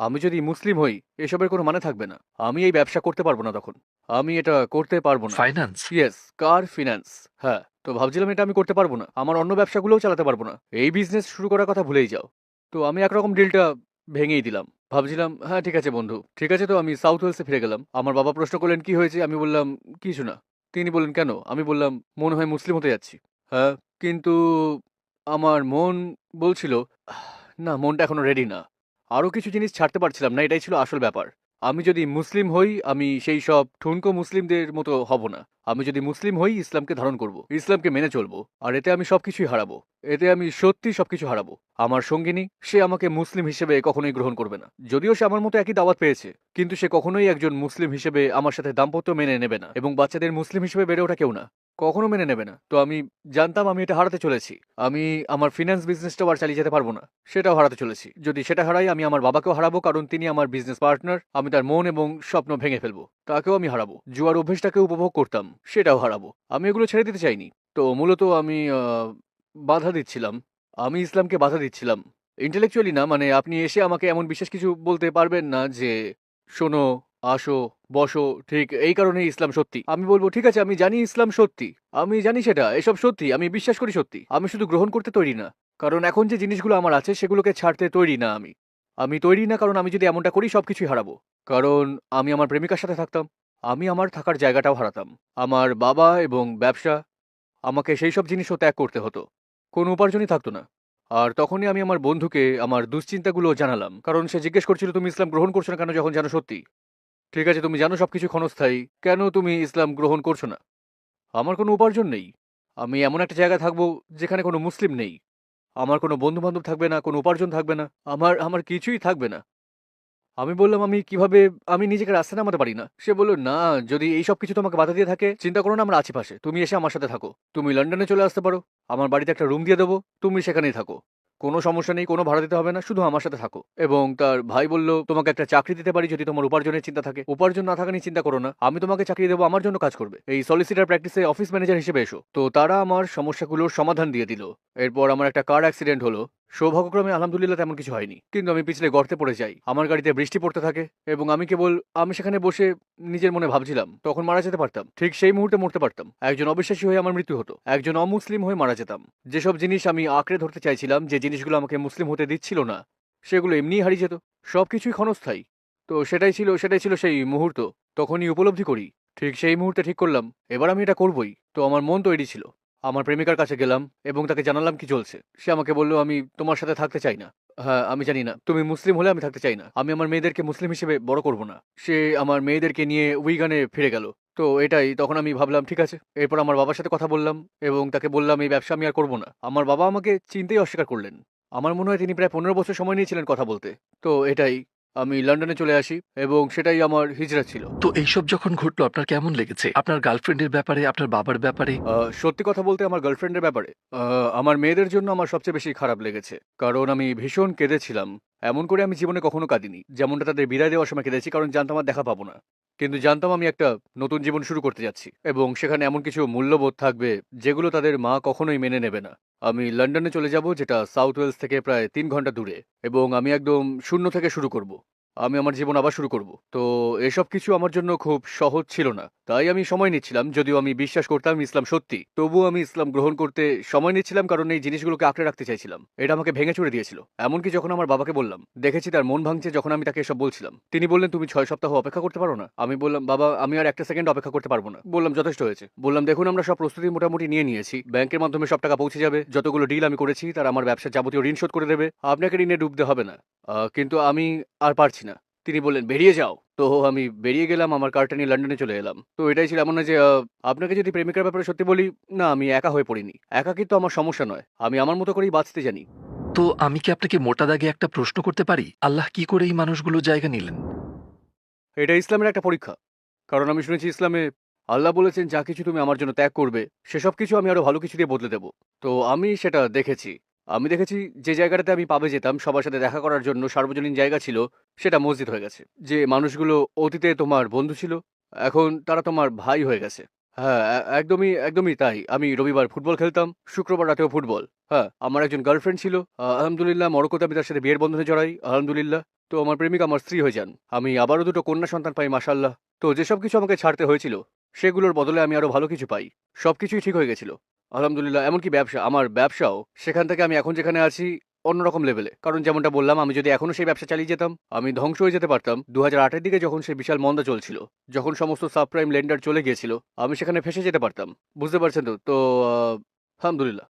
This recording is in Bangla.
আমি যদি মুসলিম হই এসবের কোনো মানে থাকবে না। আমি এই ব্যবসা করতে পারব না তখন। আমি এটা করতে পারব না। ফাইন্যান্স ইয়েস কার ফিনান্স হ্যাঁ তো ভাবছিলাম এটা আমি করতে পারব না। আমার অন্য ব্যবসাগুলোও চালাতে পারব না। এই বিজনেস শুরু করার কথা ভুলেই যাও। তো আমি একরকম ডিলটা ভেঙেই দিলাম। ভাবছিলাম হ্যাঁ ঠিক আছে বন্ধু। ঠিক আছে তো আমি সাউথ ওয়েলসে ফিরে গেলাম। আমার বাবা প্রশ্ন করলেন কি হয়েছে? আমি বললাম কিছু না। তিনি বললেন কেন? আমি বললাম মনে হয় মুসলিম হতে যাচ্ছি। হ্যাঁ কিন্তু আমার মন বলছিল না মনটা এখনও রেডি না। আরও কিছু জিনিস ছাড়তে পারছিলাম না, এটাই ছিল আসল ব্যাপার। আমি যদি মুসলিম হই, আমি সেই সব ঠুনকো মুসলিমদের মতো হব না। আমি যদি মুসলিম হই, ইসলামকে ধারণ করব, ইসলামকে মেনে চলবো, আর এতে আমি সবকিছুই হারাবো। এতে আমি সত্যি সবকিছু হারাবো। আমার সঙ্গিনী, সে আমাকে মুসলিম হিসেবে কখনোই গ্রহণ করবে না। যদিও সে আমার মতো একই দাওয়াত পেয়েছে, কিন্তু সে কখনোই একজন মুসলিম হিসেবে আমার সাথে দাম্পত্য মেনে নেবে না, এবং বাচ্চাদের মুসলিম হিসেবে বেড়ে ওঠা কেউ না। কখনো মেনে নেবে না। তো আমি জানতাম আমি এটা হারাতে চলেছি। আমি আমার ফিনান্স বিজনেসটাও আর চালিয়ে যেতে পারব না। সেটাও হারাতে চলেছি। যদি সেটা হারাই, আমি আমার বাবাকেও হারাবো, কারণ তিনি আমার বিজনেস পার্টনার আমি তার মন এবং স্বপ্ন ভেঙে ফেলব। তাকেও আমি হারাবো। জুয়ার অভ্যেসটাকে উপভোগ করতাম, সেটাও হারাবো। আমি এগুলো ছেড়ে দিতে চাইনি। তো মূলত আমি বাধা দিচ্ছিলাম। আমি ইসলামকে বাধা দিচ্ছিলাম। ইন্টেলেকচুয়ালি না মানে আপনি এসে আমাকে এমন বিশেষ কিছু বলতে পারবেন না যে, শোনো আসো, বসো, ঠিক এই কারণেই ইসলাম সত্যি। আমি বলব, ঠিক আছে, আমি জানি ইসলাম সত্যি। আমি জানি সেটা, এসব সত্যি, আমি বিশ্বাস করি সত্যি। আমি শুধু গ্রহণ করতে তৈরি না। কারণ এখন যে জিনিসগুলো আমার আছে, সেগুলোকে ছাড়তে তৈরি না আমি। আমি তৈরি না কারণ আমি যদি এমনটা করি, সবকিছুই হারাবো। কারণ আমি আমার প্রেমিকার সাথে থাকতাম। আমি আমার থাকার জায়গাটাও হারাতাম। আমার বাবা এবং ব্যবসা, আমাকে সেই সব জিনিসও ত্যাগ করতে হতো। কোনো উপার্জনই থাকতো না। আর তখনই আমি আমার বন্ধুকে, আমার দুশ্চিন্তাগুলো জানালাম। কারণ সে জিজ্ঞেস করছিল, তুমি ইসলাম গ্রহণ করছ না কেন? যখন জানো সত্যি। ঠিক আছে, তুমি জানো সবকিছু ক্ষণস্থায়ী। কেন তুমি ইসলাম গ্রহণ করছ না? আমার কোনো উপার্জন নেই। আমি এমন একটা জায়গায় থাকব যেখানে কোনো মুসলিম নেই। আমার কোনো বন্ধু বান্ধব থাকবে না, কোনো উপার্জন থাকবে না। আমার আমার কিছুই থাকবে না। আমি বললাম, আমি কীভাবে, আমি নিজেকে রাস্তা নামাতে পারি না? সে বলল, না, যদি এই সব কিছু তোমাকে বাধা দিয়ে থাকে, চিন্তা করো না, আমার আছি পাশে। তুমি এসে আমার সাথে থাকো। তুমি লন্ডনে চলে আসতে পারো। আমার বাড়িতে একটা রুম দিয়ে দেবো। তুমি সেখানেই থাকো। কোনো সমস্যা নেই, কোনো ভাড়া দিতে হবে না, শুধু আমার সাথে থাকো। এবং তার ভাই বলল, তোমাকে একটা চাকরি দিতে পারি যদি তোমার উপার্জনের চিন্তা থাকে। উপার্জন না থাকা নিয়ে চিন্তা করো না, আমি তোমাকে চাকরি দেবো, আমার জন্য কাজ করবে। এই সলিসিটার প্র্যাকটিসে অফিস ম্যানেজার হিসেবে এসো। তো তারা আমার সমস্যাগুলোর সমাধান দিয়ে দিল। এরপর আমার একটা কার অ্যাক্সিডেন্ট হলো। সৌভাগ্যক্রমে আলহামদুলিল্লাহ তেমন কিছু হয়নি। কিন্তু আমি পিছলে গর্তে পড়ে যাই। আমার গাড়িতে বৃষ্টি পড়তে থাকে এবং আমি কেবল আমি সেখানে বসে নিজের মনে ভাবছিলাম, তখন মারা যেতে পারতাম। ঠিক সেই মুহূর্তে মরতে পারতাম। একজন অবিশ্বাসী হয়ে আমার মৃত্যু হতো। একজন অমুসলিম হয়ে মারা যেতাম। যেসব জিনিস আমি আঁকড়ে ধরতে চাইছিলাম, যে জিনিসগুলো আমাকে মুসলিম হতে দিচ্ছিল না, সেগুলো এমনিই হারিয়ে যেত। সবকিছুই ক্ষণস্থায়ী। তো সেটাই ছিল সেটাই ছিল সেই মুহূর্ত। তখনই উপলব্ধি করি। ঠিক সেই মুহূর্তে ঠিক করলাম, এবার আমি এটা করবই। তো আমার মন তৈরি ছিল। আমার প্রেমিকার কাছে গেলাম এবং তাকে জানালাম কি চলছে। সে আমাকে বলল, আমি তোমার সাথে থাকতে চাই না। হ্যাঁ আমি জানি না। তুমি মুসলিম হলে আমি থাকতে চাই না। আমি আমার মেয়েদেরকে মুসলিম হিসেবে বড় করব না। সে আমার মেয়েদেরকে নিয়ে উইগানে ফিরে গেল। তো এটাই, তখন আমি ভাবলাম, ঠিক আছে। এরপর আমার বাবার সাথে কথা বললাম এবং তাকে বললাম, এই ব্যবসা আমি আর করব না। আমার বাবা আমাকে চিনতেই অস্বীকার করলেন। আমার মনে হয় তিনি প্রায় পনেরো বছর সময় নিয়েছিলেন কথা বলতে। তো এটাই আমি লন্ডনে চলে আসি এবং সেটাই আমার হিজরা ছিল। তো এইসব যখন ঘটলো আপনার কেমন লেগেছে? আপনার গার্লফ্রেন্ডের ব্যাপারে আপনার বাবার ব্যাপারে? আহ, সত্যি কথা বলতে আমার গার্লফ্রেন্ডের ব্যাপারে আহ, আমার মেয়েদের জন্য আমার সবচেয়ে বেশি খারাপ লেগেছে। কারণ আমি ভীষণ কেঁদেছিলাম। এমন করে আমি জীবনে কখনো কাঁদিনি। যেমনটা তাদের বিদায় দেওয়ার সময় কেঁদেছি কারণ জানতাম আমার দেখা পাবো না। কিন্তু জানতাম আমি একটা নতুন জীবন শুরু করতে যাচ্ছি এবং সেখানে এমন কিছু মূল্যবোধ থাকবে যেগুলো তাদের মা কখনোই মেনে নেবে না। আমি লন্ডনে চলে যাব, যেটা সাউথ ওয়েলস থেকে প্রায় তিন ঘণ্টা দূরে এবং আমি একদম শূন্য থেকে শুরু করব। আমি আমার জীবন আবার শুরু করব। তো এসব কিছু আমার জন্য খুব সহজ ছিল না। তাই আমি সময় নিচ্ছিলাম, যদিও আমি বিশ্বাস করতাম ইসলাম সত্যি। তবুও আমি ইসলাম গ্রহণ করতে সময় নিচ্ছিলাম কারণ এই জিনিসগুলোকে আঁকড়ে রাখতে চাইছিলাম। এটা আমাকে ভেঙে চুরে দিয়েছিল। এমনকি যখন আমার বাবাকে বললাম, দেখেছি তার মন ভাঙছে, যখন আমি তাকে এসব বলছিলাম, তিনি বললেন, তুমি ছয় সপ্তাহ অপেক্ষা করতে পারো না। আমি বললাম, বাবা, আমি আর একটা সেকেন্ড অপেক্ষা করতে পারব না। বললাম, যথেষ্ট হয়েছে। বললাম, দেখুন, আমরা সব প্রস্তুতি মোটামুটি নিয়ে নিয়েছি। ব্যাংকের মাধ্যমে সব টাকা পৌঁছে যাবে। যতগুলো ডিল আমি করেছি, তারা আমার ব্যবসার যাবতীয় ঋণ শোধ করে দেবে। আপনাকে ঋণে ডুবতে হবে না। কিন্তু আমি আর পারছি না। তিনি বললেন বেরিয়ে যাও। তো আমি বেরিয়ে গেলাম আমার কারটা নিয়ে লন্ডনে চলে এলাম। তো এটাই ছিল এমন না যে আপনাকে যদি প্রেমিকার ব্যাপারে সত্যি বলি না আমি একা হয়ে পড়িনি। একা কিন্তু আমার সমস্যা নয়। আমি আমার মতো করেই বাঁচতে জানি। তো আমি কি আপনাকে মোটা দাগে একটা প্রশ্ন করতে পারি? আল্লাহ কি করে এই মানুষগুলো জায়গা নিলেন? এটা ইসলামের একটা পরীক্ষা। কারণ আমি শুনেছি ইসলামে আল্লাহ বলেছেন যা কিছু তুমি আমার জন্য ত্যাগ করবে সেসব কিছু আমি আরও ভালো কিছু দিয়ে বদলে দেব। তো আমি সেটা দেখেছি। আমি দেখেছি যে জায়গাটাতে আমি পাবে যেতাম, সবার সাথে দেখা করার জন্য সার্বজনীন জায়গা ছিল, সেটা মসজিদ হয়ে গেছে। যে মানুষগুলো অতীতে তোমার বন্ধু ছিল, এখন তারা তোমার ভাই হয়ে গেছে। হ্যাঁ একদমই একদমই তাই। আমি রবিবার ফুটবল খেলতাম, শুক্রবার রাতেও ফুটবল। হ্যাঁ আমার একজন গার্লফ্রেন্ড ছিল। আলহামদুলিল্লাহ মরক্কোতে আমি তার সাথে বিয়ের বন্ধনে জড়াই, আলহামদুলিল্লাহ। তো আমার প্রেমিকা আমার স্ত্রী হয়ে যান। আমি আবারও দুটো কন্যা সন্তান পাই মাসাল্লাহ তো যেসব কিছু আমাকে ছাড়তে হয়েছিল, সেগুলোর বদলে আমি আরও ভালো কিছু পাই। সবকিছুই ঠিক হয়ে গেছিল। আলহামদুলিল্লাহ, এমনকি ব্যবসা, আমার ব্যবসাও সেখান থেকে আমি এখন যেখানে আছি অন্যরকম লেভেলে কারণ যেমনটা বললাম, আমি যদি এখনও সেই ব্যবসা চালিয়ে যেতাম, আমি ধ্বংস হয়ে যেতে পারতাম। দু হাজার দিকে যখন সেই বিশাল মন্দা চলছিল, যখন সমস্ত সাবপ্রাইম লেন্ডার চলে গিয়েছিল, আমি সেখানে ফেসে যেতে পারতাম। বুঝতে পারছেন তো? তো আলহামদুলিল্লাহ।